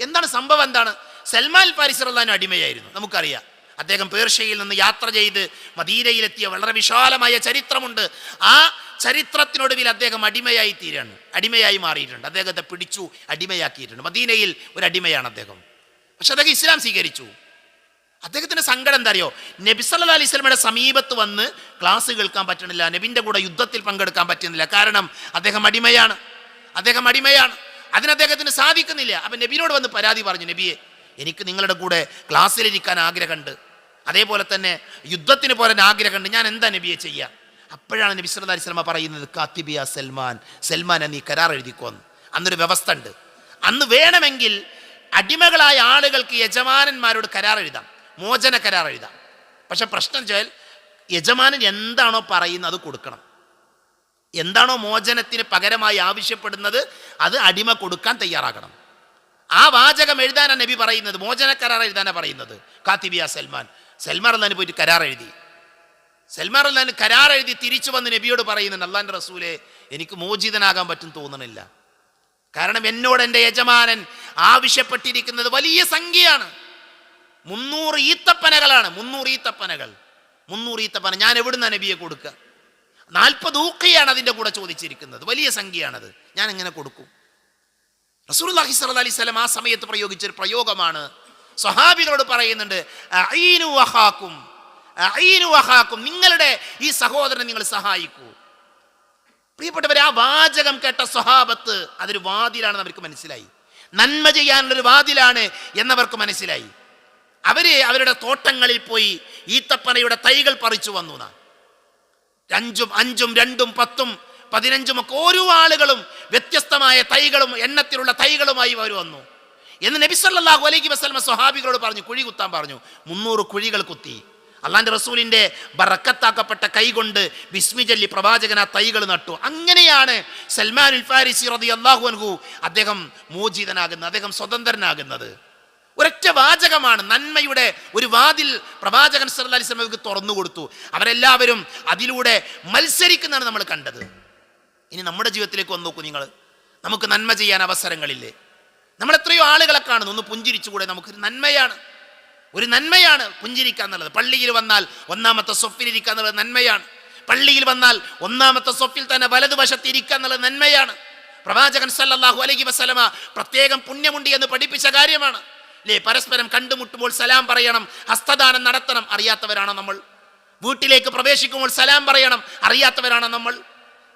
[SPEAKER 1] എന്താണ് സംഭവം? എന്താണ്? സൽമാൻ ഫാരിസി റല്ലാൻ അടിമയായിരുന്നു നമുക്കറിയാം. അദ്ദേഹം പേർഷ്യയിൽ നിന്ന് യാത്ര ചെയ്ത് മദീനയിലെത്തിയ വളരെ വിശാലമായ ചരിത്രമുണ്ട്. ആ ചരിത്രത്തിനൊടുവിൽ അദ്ദേഹം അടിമയായി തീരാണ് അടിമയായി മാറിയിട്ടുണ്ട്. അദ്ദേഹത്തെ പിടിച്ചു അടിമയാക്കിയിട്ടുണ്ട്. മദീനയിൽ ഒരു അടിമയാണ് അദ്ദേഹം. പക്ഷെ അദ്ദേഹം ഇസ്ലാം സ്വീകരിച്ചു. അദ്ദേഹത്തിന്റെ സങ്കടം എന്താ അറിയോ നബി സല്ലല്ലാഹു അലൈഹി സ്വലമയുടെ സമീപത്ത് വന്ന് ക്ലാസ് കേൾക്കാൻ പറ്റണില്ല നബിന്റെ കൂടെ യുദ്ധത്തിൽ പങ്കെടുക്കാൻ പറ്റുന്നില്ല. കാരണം അദ്ദേഹം അടിമയാണ്. അദ്ദേഹം അടിമയാണ്. അതിന് അദ്ദേഹത്തിന് സാധിക്കുന്നില്ല. അപ്പൊ നബിനോട് വന്ന് പരാതി പറഞ്ഞു നബിയെ എനിക്ക് നിങ്ങളുടെ കൂടെ ക്ലാസ്സിലിരിക്കാൻ ആഗ്രഹമുണ്ട്. അതേപോലെ തന്നെ യുദ്ധത്തിന് പോരാൻ ആഗ്രഹമുണ്ട്. ഞാൻ എന്താ നബിയെ ചെയ്യാം? അപ്പോഴാണ് നബി സല്ല അലൈഹി സ്വലമ പറയുന്നത് കാത്തിബിയ സൽമാൻ. സൽമാനെ നീ കരാർ എഴുതിക്കോന്ന്. അന്നൊരു വ്യവസ്ഥ ഉണ്ട്. അന്ന് വേണമെങ്കിൽ അടിമകളായ ആളുകൾക്ക് യജമാനന്മാരോട് കരാർ എഴുതാം. മോചന കരാർ എഴുതാം. പക്ഷെ പ്രശ്നം വെച്ചാൽ യജമാനൻ എന്താണോ പറയുന്നത് അത് കൊടുക്കണം. എന്താണോ മോചനത്തിന് പകരമായി ആവശ്യപ്പെടുന്നത് അത് അടിമ കൊടുക്കാൻ തയ്യാറാകണം. ആ വാചകം എഴുതാനാണ് നബി പറയുന്നത്. മോചന കരാർ എഴുതാനാണ് പറയുന്നത്. കാത്തിബിയ സൽമാൻ. സൽമാൻ അല്ലാൻ പോയിട്ട് കരാർ എഴുതി. സൽമാൻ അല്ലാൻ കരാർ എഴുതി തിരിച്ചു വന്ന് നബിയോട് പറയുന്നുണ്ട് അള്ളാൻ റസൂലെ എനിക്ക് മോചിതനാകാൻ പറ്റും തോന്നണില്ല കാരണം എന്നോട് എന്റെ യജമാനൻ ആവശ്യപ്പെട്ടിരിക്കുന്നത് വലിയ സംഖ്യയാണ്. മുന്നൂറ് ഈത്തപ്പനകളാണ്. മുന്നൂറ് ഈത്തപ്പനകൾ. മുന്നൂറ് ഈത്തപ്പന. ഞാൻ എവിടുന്ന നബിയെ കൊടുക്കുക? നാൽപ്പത് ഊക്കയാണ് അതിന്റെ കൂടെ ചോദിച്ചിരിക്കുന്നത്. വലിയ സംഖ്യയാണത്. ഞാൻ എങ്ങനെ കൊടുക്കും? റസൂലുള്ളാഹി സ്വല്ലല്ലാഹി അലൈഹി വസല്ലം ആ സമയത്ത് പ്രയോഗിച്ചൊരു പ്രയോഗമാണ്. സ്വഹാബികളോട് പറയുന്നുണ്ട് നിങ്ങളുടെ ഈ സഹോദരനെ നിങ്ങൾ സഹായിക്കൂ. പ്രിയപ്പെട്ടവരെ ആ വാചകം കേട്ട സ്വഹാബത്ത് അതൊരു വാതിലാണെന്ന് അവർക്ക് മനസ്സിലായി. നന്മ ചെയ്യാനുള്ളൊരു വാതിലാണ് എന്നവർക്ക് മനസ്സിലായി. അവർ അവരുടെ തോട്ടങ്ങളിൽ പോയി ഈത്തപ്പനയുടെ തൈകൾ പറിച്ചു വന്നു അഞ്ചും അഞ്ചും രണ്ടും പത്തും പതിനഞ്ചും ഒക്കെ ഓരോ ആളുകളും വ്യത്യസ്തമായ തൈകളും എണ്ണത്തിലുള്ള തൈകളുമായി അവർ വന്നു. എന്ന് നബി സല്ലല്ലാഹു അലൈഹി വസല്ലമ സ്വഹാബികളോട് പറഞ്ഞു കുഴി കുത്താൻ പറഞ്ഞു മുന്നൂറ് കുഴികൾ കുത്തി. അള്ളാന്റെ റസൂലിന്റെ ബറക്കത്താക്കപ്പെട്ട കൈകൊണ്ട് ബിസ്മി ചൊല്ലി പ്രവാചകൻ ആ തൈകൾ നട്ടു. അങ്ങനെയാണ് സൽമാൻ ഫാരിസി റതി അള്ളാഹു അൻഹു അദ്ദേഹം മോചിതനാകുന്നത് അദ്ദേഹം സ്വതന്ത്രനാകുന്നത്. ഒരൊറ്റ വാചകമാണ് നന്മയുടെ ഒരു വാതിൽ പ്രവാചകൻ സല്ലല്ലാഹു അലൈഹി വസല്ലം തുറന്നു കൊടുത്തു. അവരെല്ലാവരും അതിലൂടെ മത്സരിക്കുന്നതാണ് നമ്മൾ കണ്ടത്. ഇനി നമ്മുടെ ജീവിതത്തിലേക്ക് വന്നു നോക്കൂ നിങ്ങൾ. നമുക്ക് നന്മ ചെയ്യാൻ അവസരങ്ങളില്ലേ? നമ്മൾ എത്രയോ ആളുകളെ കാണുന്നു. ഒന്ന് പുഞ്ചിരിച്ചുകൂടെ. നമുക്കൊരു നന്മയാണ്. ഒരു നന്മയാണ് പുഞ്ചിരിക്കുക എന്നുള്ളത്. പള്ളിയിൽ വന്നാൽ ഒന്നാമത്തെ സ്വപ്പിലിരിക്കുക എന്നുള്ളത് നന്മയാണ്. പള്ളിയിൽ വന്നാൽ ഒന്നാമത്തെ സ്വപ്പിൽ തന്നെ വലതുവശത്ത് ഇരിക്കുക എന്നുള്ളത് നന്മയാണ്. പ്രവാചകൻ സല്ലല്ലാഹു അലൈഹി വസല്ലമ പ്രത്യേകം പുണ്യമുണ്ടി എന്ന് പഠിപ്പിച്ച കാര്യമാണ്. അല്ലേ പരസ്പരം കണ്ടുമുട്ടുമ്പോൾ സലാം പറയണം ഹസ്തദാനം നടത്തണം അറിയാത്തവരാണോ നമ്മൾ? വീട്ടിലേക്ക് പ്രവേശിക്കുമ്പോൾ സലാം പറയണം അറിയാത്തവരാണോ നമ്മൾ?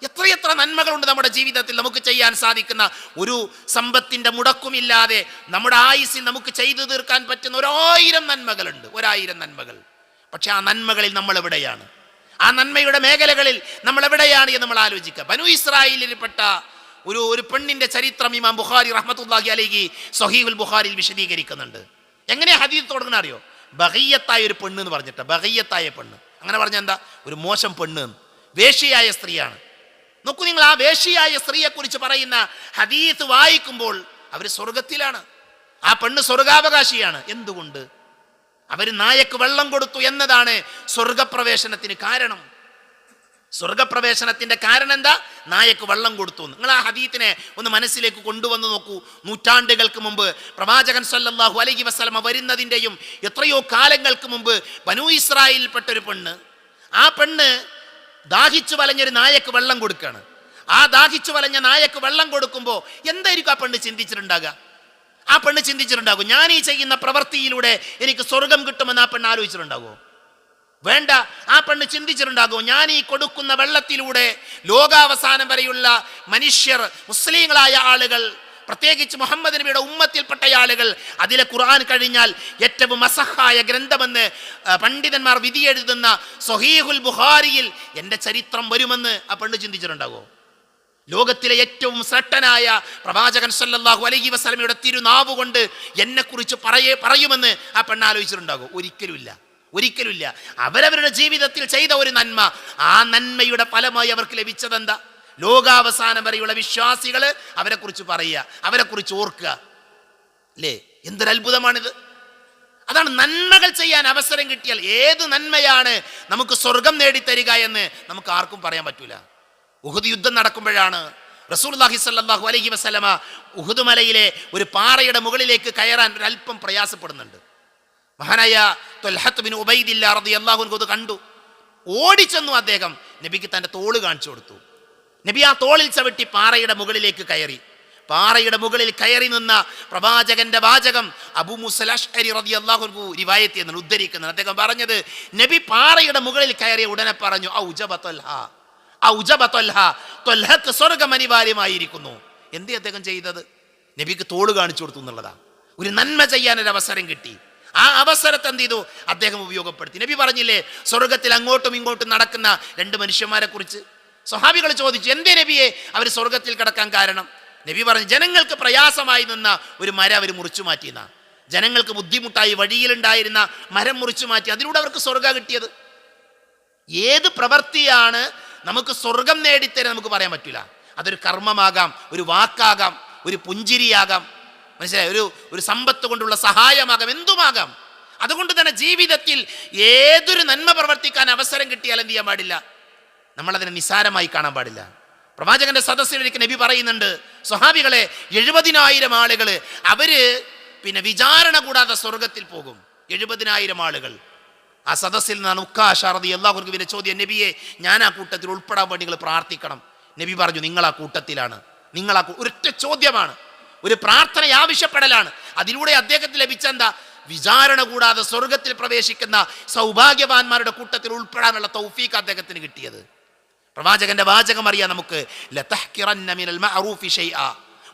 [SPEAKER 1] എത്രയെത്ര നന്മകളുണ്ട് നമ്മുടെ ജീവിതത്തിൽ നമുക്ക് ചെയ്യാൻ സാധിക്കുന്ന ഒരു സമ്പത്തിന്റെ മുടക്കുമില്ലാതെ നമ്മുടെ ആയുസിൽ നമുക്ക് ചെയ്തു തീർക്കാൻ പറ്റുന്ന ഒരായിരം നന്മകളുണ്ട് ഒരായിരം നന്മകൾ. പക്ഷെ ആ നന്മകളിൽ നമ്മൾ എവിടെയാണ്? ആ നന്മയുടെ മേഖലകളിൽ നമ്മൾ എവിടെയാണ് എന്ന് നമ്മൾ ആലോചിക്കുക. ബനു ഇസ്രായേലിൽപ്പെട്ട ഒരു ഒരു പെണ്ണിന്റെ ചരിത്രം ഇമാം ബുഖാരി റഹ്മത്തുല്ലാഹി അലൈഹി സഹീഹുൽ ബുഖാരിയിൽ വിശദീകരിക്കുന്നുണ്ട്. എങ്ങനെയാ ഹദീസ് തുടങ്ങണ അറിയോ? ബഹയ്യത്തായ ഒരു പെണ്ണ് എന്ന് പറഞ്ഞിട്ട് ബഹയ്യത്തായ പെണ്ണ്. അങ്ങനെ പറഞ്ഞ എന്താ? ഒരു മോശം പെണ്ണ് വേഷിയായ സ്ത്രീയാണ്. നോക്കൂ നിങ്ങൾ ആ വേഷിയായ സ്ത്രീയെക്കുറിച്ച് പറയുന്ന ഹദീസ് വായിക്കുമ്പോൾ അവർ സ്വർഗത്തിലാണ്. ആ പെണ്ണ് സ്വർഗാവകാശിയാണ്. എന്തുകൊണ്ട്? അവർ നായക്ക് വെള്ളം കൊടുത്തു എന്നതാണ് സ്വർഗപ്രവേശനത്തിന് കാരണം. സ്വർഗപ്രവേശനത്തിന്റെ കാരണം എന്താ നായക്ക് വെള്ളം കൊടുത്തു. നിങ്ങൾ ആ ഹദീത്തിനെ ഒന്ന് മനസ്സിലേക്ക് കൊണ്ടുവന്ന് നോക്കൂ. നൂറ്റാണ്ടുകൾക്ക് മുമ്പ് പ്രവാചകൻ സല്ലാഹു അലൈഹി വസ്ലമ വരുന്നതിന്റെയും എത്രയോ കാലങ്ങൾക്ക് മുമ്പ് ബനു ഇസ്രായേലിൽപ്പെട്ട ഒരു പെണ്ണ് ആ പെണ്ണ് ദാഹിച്ചു വലഞ്ഞൊരു നായക്ക് വെള്ളം കൊടുക്കുകയാണ് ആ ദാഹിച്ചു വലഞ്ഞ നായക്ക് വെള്ളം കൊടുക്കുമ്പോൾ എന്തായിരിക്കും ആ പെണ്ണ് ചിന്തിച്ചിട്ടുണ്ടാകുക? ആ പെണ്ണ് ചിന്തിച്ചിട്ടുണ്ടാകും ഞാൻ ഈ ചെയ്യുന്ന പ്രവൃത്തിയിലൂടെ എനിക്ക് സ്വർഗം കിട്ടുമെന്ന് ആ പെണ്ണ് ആലോചിച്ചിട്ടുണ്ടാകുമോ? വേണ്ട. ആ പെണ്ണ് ചിന്തിച്ചിട്ടുണ്ടാകും ഞാൻ ഈ കൊടുക്കുന്ന വെള്ളത്തിലൂടെ ലോകാവസാനം വരെയുള്ള മനുഷ്യർ മുസ്ലിങ്ങളായ ആളുകൾ പ്രത്യേകിച്ച് മുഹമ്മദ് നബിയുടെ ഉമ്മത്തിൽപ്പെട്ട ആളുകൾ അതിലെ ഖുർആൻ കഴിഞ്ഞാൽ ഏറ്റവും അസഹായ ഗ്രന്ഥമെന്ന് പണ്ഡിതന്മാർ വിധിയെഴുതുന്ന സൊഹീഹുൽ ബുഹാരിയിൽ എന്റെ ചരിത്രം വരുമെന്ന് ആ പെണ്ണ് ചിന്തിച്ചിട്ടുണ്ടാകുമോ? ലോകത്തിലെ ഏറ്റവും ശ്രട്ടനായ പ്രവാചകൻ സല്ലാഹു അലഹി വസല്ലമയുടെ തിരുനാവ് കൊണ്ട് എന്നെക്കുറിച്ച് പറയേ പറയുമെന്ന് ആ പെണ്ണ് ആലോചിച്ചിട്ടുണ്ടാകും ഒരിക്കലുമില്ല. ഒരിക്കലുമില്ല. അവരവരുടെ ജീവിതത്തിൽ ചെയ്ത ഒരു നന്മ. ആ നന്മയുടെ ഫലമായി അവർക്ക് ലഭിച്ചതെന്താ? ലോകാവസാനം വരെയുള്ള വിശ്വാസികൾ അവരെക്കുറിച്ച് പറയുക അവരെ കുറിച്ച് ഓർക്കുക. അല്ലേ? എന്തൊരു അത്ഭുതമാണിത് അതാണ് നന്മകൾ ചെയ്യാൻ അവസരം കിട്ടിയാൽ ഏത് നന്മയാണ് നമുക്ക് സ്വർഗം നേടിത്തരിക എന്ന് നമുക്ക് ആർക്കും പറയാൻ പറ്റൂല. ഉഹുദ് യുദ്ധം നടക്കുമ്പോഴാണ് റസൂൽഹി സല്ലാഹു അലൈഹി വസ്ലമ ഉഹുദ് മലയിലെ ഒരു പാറയുടെ മുകളിലേക്ക് കയറാൻ ഒരല്പം പ്രയാസപ്പെടുന്നുണ്ട്. മഹാനായ തൊൽഹത്ത് ബിൻ ഉബൈദില്ല റതി അള്ളാഹു അത് കണ്ടു. ഓടിച്ചെന്നു അദ്ദേഹം നബിക്ക് തന്റെ തോൾ കാണിച്ചു കൊടുത്തു. നബി ആ തോളിൽ ചവിട്ടി പാറയുടെ മുകളിലേക്ക് കയറി. പാറയുടെ മുകളിൽ കയറി നിന്ന പ്രവാചകന്റെ വാചകം അബു മുസലി റതി അള്ളാഹു റിവായത്തി എന്നാണ് ഉദ്ധരിക്കുന്നത്. അദ്ദേഹം പറഞ്ഞത് നബി പാറയുടെ മുകളിൽ കയറിയ ഉടനെ പറഞ്ഞു ഔജബ തൊൽഹ ഔജബ തൊൽഹ തൊൽഹക്ക് സ്വർഗം അനിവാര്യമായിരിക്കുന്നു എന്തേ അദ്ദേഹം ചെയ്തത്? നബിക്ക് തോൾ കാണിച്ചു കൊടുത്തു എന്നുള്ളതാണ്. ഒരു നന്മ ചെയ്യാൻ ഒരു അവസരം കിട്ടി. ആ അവസരത്തെ എന്ത് ചെയ്തു? അദ്ദേഹം ഉപയോഗപ്പെടുത്തി. നബി പറഞ്ഞില്ലേ സ്വർഗത്തിൽ അങ്ങോട്ടും ഇങ്ങോട്ടും നടക്കുന്ന രണ്ട് മനുഷ്യന്മാരെ കുറിച്ച്? സ്വഹാബികൾ ചോദിച്ചു എന്തേ നബിയെ അവർ സ്വർഗത്തിൽ കിടക്കാൻ കാരണം? നബി പറഞ്ഞു ജനങ്ങൾക്ക് പ്രയാസമായി നിന്ന ഒരു മരം അവർ മുറിച്ചു മാറ്റിയെന്ന. ജനങ്ങൾക്ക് ബുദ്ധിമുട്ടായി വഴിയിലുണ്ടായിരുന്ന മരം മുറിച്ചു മാറ്റി അതിലൂടെ അവർക്ക് സ്വർഗ കിട്ടിയത്. ഏത് പ്രവൃത്തിയാണ് നമുക്ക് സ്വർഗം നേടിത്തരാൻ നമുക്ക് പറയാൻ പറ്റില്ല. അതൊരു കർമ്മമാകാം ഒരു വാക്കാകാം ഒരു പുഞ്ചിരിയാകാം. മനസ്സിലായി? ഒരു ഒരു സമ്പത്ത് കൊണ്ടുള്ള സഹായമാകാം എന്തുമാകാം? അതുകൊണ്ട് തന്നെ ജീവിതത്തിൽ ഏതൊരു നന്മ പ്രവർത്തിക്കാൻ അവസരം കിട്ടിയാൽ എന്ത് ചെയ്യാൻ പാടില്ല? നമ്മളതിനെ നിസാരമായി കാണാൻ പാടില്ല. പ്രവാചകന്റെ സദസ്സിൽ ഒരിക്കൽ നബി പറയുന്നുണ്ട് സ്വഹാബികളെ എഴുപതിനായിരം ആളുകൾ അവർ പിന്നെ വിചാരണ കൂടാതെ സ്വർഗത്തിൽ പോകും. എഴുപതിനായിരം ആളുകൾ. ആ സദസ്സിൽ നിന്നാണ് എല്ലാവർക്കും ഇവരെ ചോദ്യം. നബിയെ ഞാൻ ആ കൂട്ടത്തിൽ ഉൾപ്പെടാൻ വേണ്ടി നിങ്ങൾ പ്രാർത്ഥിക്കണം. നബി പറഞ്ഞു നിങ്ങൾ ആ കൂട്ടത്തിലാണ്. നിങ്ങൾ ആ ഒരൊറ്റ ചോദ്യമാണ്. ഒരു പ്രാർത്ഥന ആവശ്യപ്പെടലാണ്. അതിലൂടെ അദ്ദേഹത്തിന് ലഭിച്ച എന്താ? വിചാരണ കൂടാതെ സ്വർഗത്തിൽ പ്രവേശിക്കുന്ന സൗഭാഗ്യവാന്മാരുടെ കൂട്ടത്തിൽ ഉൾപ്പെടാനുള്ള തൗഫീഖ് അദ്ദേഹത്തിന് കിട്ടിയത്. പ്രവാചകന്റെ വാചകം അറിയാം നമുക്ക്.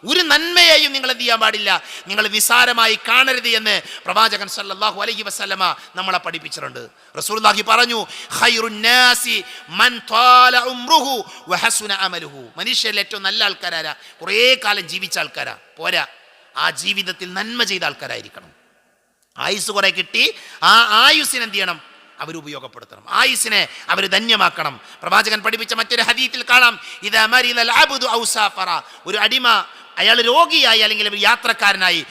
[SPEAKER 1] ഒരു നന്മയെയും നിങ്ങൾ എന്ത് ചെയ്യാൻ പാടില്ല. നിങ്ങൾ നിസാരമായി കാണരുത് എന്ന് പ്രവാചകൻ സല്ലാഹു അലഹി വസല്ലമ നമ്മളെ പഠിപ്പിച്ചിട്ടുണ്ട്. റസൂലുള്ളാഹി പറഞ്ഞു മനുഷ്യരിൽ ഏറ്റവും നല്ല ആൾക്കാരാരാ? കുറേ കാലം ജീവിച്ച ആൾക്കാരാ. പോരാ. ആ ജീവിതത്തിൽ നന്മ ചെയ്ത ആൾക്കാരായിരിക്കണം. ആയുസ് കുറെ കിട്ടി ആ ആയുസിനെ എന്ത് ചെയ്യണം? അവർ ഉപയോഗപ്പെടുത്തണം. ആയുസിനെ അവർ ധന്യമാക്കണം. പ്രവാചകൻ പഠിപ്പിച്ച മറ്റൊരു ഹദീത്തിൽ കാണാം ഇത്. ഒരു അടിമ അയാൾ രോഗിയായി അല്ലെങ്കിൽ യാത്രക്കാരനായി.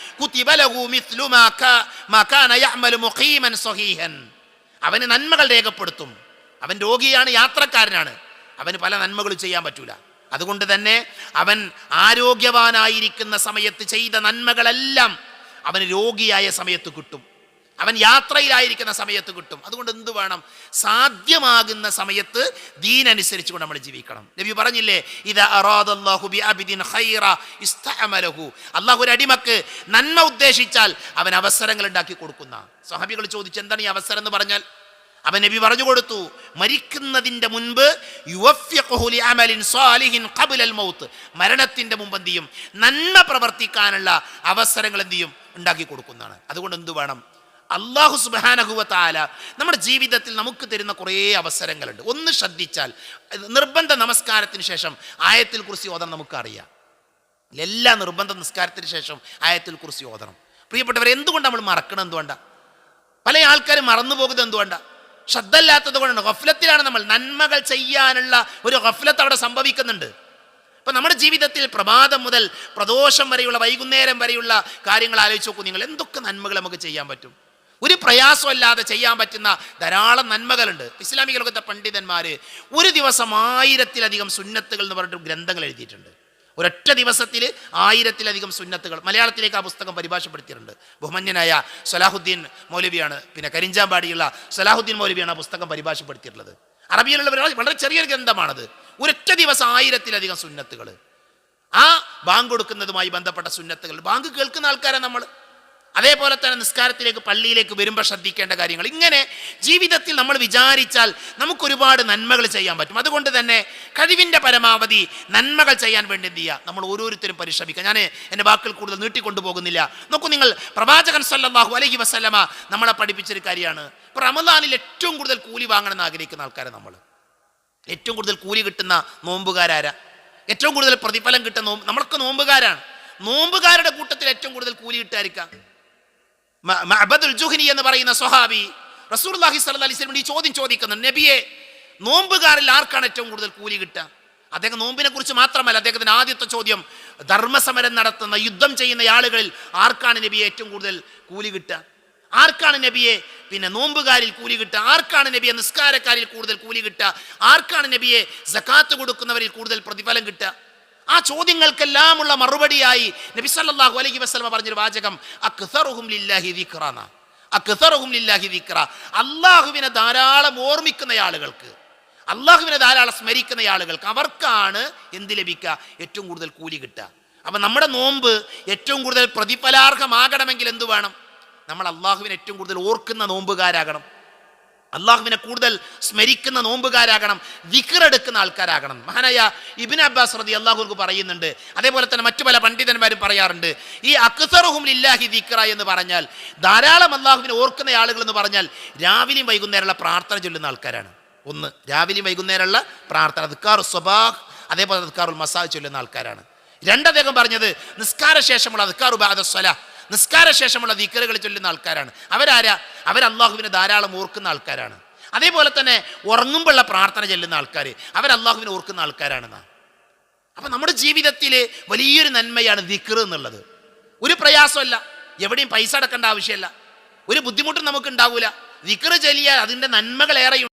[SPEAKER 1] അവന് നന്മകൾ രേഖപ്പെടുത്തും. അവൻ രോഗിയാണ് യാത്രക്കാരനാണ്. അവന് പല നന്മകളും ചെയ്യാൻ പറ്റൂല. അതുകൊണ്ട് തന്നെ അവൻ ആരോഗ്യവാനായിരിക്കുന്ന സമയത്ത് ചെയ്ത നന്മകളെല്ലാം അവന് രോഗിയായ സമയത്ത് കിട്ടും. അവൻ യാത്രയിലായിരിക്കുന്ന സമയത്ത് കിട്ടും. അതുകൊണ്ട് എന്ത് വേണം? സാധ്യമാകുന്ന സമയത്ത് ദീനനുസരിച്ച് കൊണ്ട് നമ്മൾ ജീവിക്കണം. നബി പറഞ്ഞില്ലേ ഇത് അള്ളാഹു ഒരു അടിമക്ക് നന്മ ഉദ്ദേശിച്ചാൽ അവൻ അവസരങ്ങൾ ഉണ്ടാക്കി കൊടുക്കുന്ന. സഹാബികൾ ചോദിച്ചു എന്താണ് ഈ അവസരം എന്ന് പറഞ്ഞാൽ? അവൻ നബി പറഞ്ഞു കൊടുത്തു മരിക്കുന്നതിന്റെ മുൻപ് മരണത്തിന്റെ മുമ്പ് എന്ത് ചെയ്യും? നന്മ പ്രവർത്തിക്കാനുള്ള അവസരങ്ങൾ എന്ത് ചെയ്യും? ഉണ്ടാക്കി കൊടുക്കുന്നതാണ്. അതുകൊണ്ട് എന്ത് വേണം? അള്ളാഹു സുബാനഹുവത്താല നമ്മുടെ ജീവിതത്തിൽ നമുക്ക് തരുന്ന കുറേ അവസരങ്ങളുണ്ട്. ഒന്ന് ശ്രദ്ധിച്ചാൽ നിർബന്ധ നമസ്കാരത്തിന് ശേഷം ആയത്തിൽ കുറിച്ച് ഓതണം നമുക്കറിയാം. എല്ലാ നിർബന്ധ നിസ്കാരത്തിന് ശേഷം ആയത്തിൽ കുറിച്ച് ഓതണം. പ്രിയപ്പെട്ടവർ എന്തുകൊണ്ട് നമ്മൾ മറക്കണം എന്തുകൊണ്ടാണ് പല ആൾക്കാരും മറന്നു പോകുന്നത് എന്തുകൊണ്ട? ശ്രദ്ധ ഇല്ലാത്തത് കൊണ്ടാണ്. ഗഫലത്തിലാണ് നമ്മൾ നന്മകൾ ചെയ്യാനുള്ള ഒരു ഗഫ്ലത്ത് അവിടെ സംഭവിക്കുന്നുണ്ട്. അപ്പൊ നമ്മുടെ ജീവിതത്തിൽ പ്രഭാതം മുതൽ പ്രദോഷം വരെയുള്ള വൈകുന്നേരം വരെയുള്ള കാര്യങ്ങൾ ആലോചിച്ച് നോക്കൂ നിങ്ങൾ. എന്തൊക്കെ നന്മകൾ നമുക്ക് ചെയ്യാൻ പറ്റും? ഒരു പ്രയാസമല്ലാതെ ചെയ്യാൻ പറ്റുന്ന ധാരാളം നന്മകളുണ്ട്. ഇസ്ലാമിക ലോകത്തെ പണ്ഡിതന്മാർ ഒരു ദിവസം ആയിരത്തിലധികം സുന്നത്തുകൾ എന്ന് പറഞ്ഞിട്ട് ഗ്രന്ഥങ്ങൾ എഴുതിയിട്ടുണ്ട്. ഒരൊറ്റ ദിവസത്തിൽ ആയിരത്തിലധികം സുന്നത്തുകൾ. മലയാളത്തിലേക്ക് ആ പുസ്തകം പരിഭാഷപ്പെടുത്തിയിട്ടുണ്ട്. ബഹുമന്യനായ സലാഹുദ്ദീൻ മൗലവിയാണ് പിന്നെ കരിഞ്ചാമ്പാടിയുള്ള സലാഹുദ്ദീൻ മൗലവിയാണ് ആ പുസ്തകം പരിഭാഷപ്പെടുത്തിയിട്ടുള്ളത്. അറബിയിലുള്ള വളരെ- ചെറിയൊരു ഗ്രന്ഥമാണത്. ഒരൊറ്റ ദിവസം ആയിരത്തിലധികം സുന്നത്തുകൾ ആ ബാങ്ക് കൊടുക്കുന്നതുമായി ബന്ധപ്പെട്ട സുന്നത്തുകൾ. ബാങ്ക് കേൾക്കുന്ന ആൾക്കാരാണ് നമ്മൾ അതേപോലെ തന്നെ നിസ്കാരത്തിലേക്ക് പള്ളിയിലേക്ക് വരുമ്പോൾ ശ്രദ്ധിക്കേണ്ട കാര്യങ്ങൾ. ഇങ്ങനെ ജീവിതത്തിൽ നമ്മൾ വിചാരിച്ചാൽ നമുക്ക് ഒരുപാട് നന്മകൾ ചെയ്യാൻ പറ്റും. അതുകൊണ്ട് തന്നെ കഴിവിന്റെ പരമാവധി നന്മകൾ ചെയ്യാൻ വേണ്ടി എന്ത് ചെയ്യുക? നമ്മൾ ഓരോരുത്തരും പരിശ്രമിക്കുക. ഞാൻ എന്റെ വാക്കുകൾ കൂടുതൽ നീട്ടിക്കൊണ്ടു പോകുന്നില്ല. നോക്കൂ നിങ്ങൾ പ്രവാചകൻ സല്ലാഹു അലഹി വസ്ലമ നമ്മളെ പഠിപ്പിച്ചൊരു കാര്യമാണ്. ഇപ്പോൾ റമദാനിൽ ഏറ്റവും കൂടുതൽ കൂലി വാങ്ങണമെന്ന് ആഗ്രഹിക്കുന്ന ആൾക്കാരെ നമ്മൾ ഏറ്റവും കൂടുതൽ കൂലി കിട്ടുന്ന നോമ്പുകാരാരാ? ഏറ്റവും കൂടുതൽ പ്രതിഫലം കിട്ടുന്ന നോമ്പ് നമ്മൾക്ക് നോമ്പുകാരാണ്. നോമ്പുകാരുടെ കൂട്ടത്തിൽ ഏറ്റവും കൂടുതൽ കൂലി കിട്ടായിരിക്കാം മഅബദുൽ ജുഹ്നി എന്ന് പറയുന്ന സ്വഹാബി റസൂലുള്ളാഹി സ്വല്ലല്ലാഹി അലൈഹി വസല്ലം ഈ ചോദ്യം ചോദിക്കുന്നു നബിയെ നോമ്പുകാരിൽ ആർക്കാണ് ഏറ്റവും കൂടുതൽ കൂലി കിട്ടുക? അദ്ദേഹം നോമ്പിനെ കുറിച്ച് മാത്രമല്ല അദ്ദേഹത്തിന്റെ ആദ്യത്തെ ചോദ്യം ധർമ്മസമരം നടത്തുന്ന യുദ്ധം ചെയ്യുന്ന ആളുകളിൽ ആർക്കാണ് നബിയെ ഏറ്റവും കൂടുതൽ കൂലി കിട്ടുക? ആർക്കാണ് നബിയെ പിന്നെ നോമ്പുകാരിൽ കൂലി കിട്ടുക? ആർക്കാണ് നബിയെ നിസ്കാരക്കാരിൽ കൂടുതൽ കൂലി കിട്ടുക? ആർക്കാണ് നബിയെ സക്കാത്ത് കൊടുക്കുന്നവരിൽ കൂടുതൽ പ്രതിഫലം കിട്ടുക? ആ ചോദ്യങ്ങൾക്കെല്ലാമുള്ള മറുപടിയായി നബി സല്ലല്ലാഹു അലൈഹി വസല്ലമ പറഞ്ഞൊരു വാചകം അക്സറുഹും ലില്ലാഹി ദിക്റാന അക്സറുഹും ലില്ലാഹി ദിക്റ. അള്ളാഹുവിനെ ധാരാളം ഓർമ്മിക്കുന്ന ആളുകൾക്ക് അള്ളാഹുവിനെ ധാരാളം സ്മരിക്കുന്ന ആളുകൾക്ക് അവർക്കാണ് എന്ത് ലഭിക്കുക? ഏറ്റവും കൂടുതൽ കൂലി കിട്ടുക. അപ്പൊ നമ്മുടെ നോമ്പ് ഏറ്റവും കൂടുതൽ പ്രതിഫലാർഹമാകണമെങ്കിൽ എന്തു വേണം? നമ്മൾ അള്ളാഹുവിനെ ഏറ്റവും കൂടുതൽ ഓർക്കുന്ന നോമ്പുകാരാകണം. അള്ളാഹുവിനെ കൂടുതൽ സ്മരിക്കുന്ന നോമ്പുകാരാകണം വിക്രെടുക്കുന്ന ആൾക്കാരാകണം. മഹാനായ ഇബിൻ അബ്ബാസ് റതി അള്ളാഹുർക്ക് പറയുന്നുണ്ട് അതേപോലെ തന്നെ മറ്റു പല പണ്ഡിതന്മാരും പറയാറുണ്ട് ഈ അക്സറുഹും ലില്ലാഹി ദിക്ര എന്ന് പറഞ്ഞാൽ ധാരാളം അള്ളാഹുവിനെ ഓർക്കുന്ന ആളുകൾ എന്ന് പറഞ്ഞാൽ രാവിലെയും വൈകുന്നേരമുള്ള പ്രാർത്ഥന ചൊല്ലുന്ന ആൾക്കാരാണ്. ഒന്ന് രാവിലെയും വൈകുന്നേരമുള്ള പ്രാർത്ഥന ദിക്കാറു സ്വബാഹ് അതേപോലെ ദിക്കാറുൽ മസാജ് ചൊല്ലുന്ന ആൾക്കാരാണ്. രണ്ട് അദ്ദേഹം പറഞ്ഞത് നിസ്കാര ശേഷമുള്ള ദിക്കാറു ബാദ സ്വല നിസ്കാര ശേഷമുള്ള ദിക്കറുകൾ ചൊല്ലുന്ന ആൾക്കാരാണ്. അവരാരാ? അവർ അള്ളാഹുവിനെ ധാരാളം ഓർക്കുന്ന ആൾക്കാരാണ്. അതേപോലെ തന്നെ ഉറങ്ങുമ്പോഴുള്ള പ്രാർത്ഥന ചെല്ലുന്ന ആൾക്കാർ അവർ അള്ളാഹുവിനെ ഓർക്കുന്ന ആൾക്കാരാണെന്നാണ് അപ്പൊ നമ്മുടെ ജീവിതത്തിൽ വലിയൊരു നന്മയാണ് ദിക്കർ എന്നുള്ളത്. ഒരു പ്രയാസമല്ല. എവിടെയും പൈസ അടക്കേണ്ട ആവശ്യമില്ല. ഒരു ബുദ്ധിമുട്ടും നമുക്ക് ഉണ്ടാവില്ല ദിക്കർ ചെല്ലിയാൽ അതിന്റെ നന്മകൾ ഏറെയുണ്ട്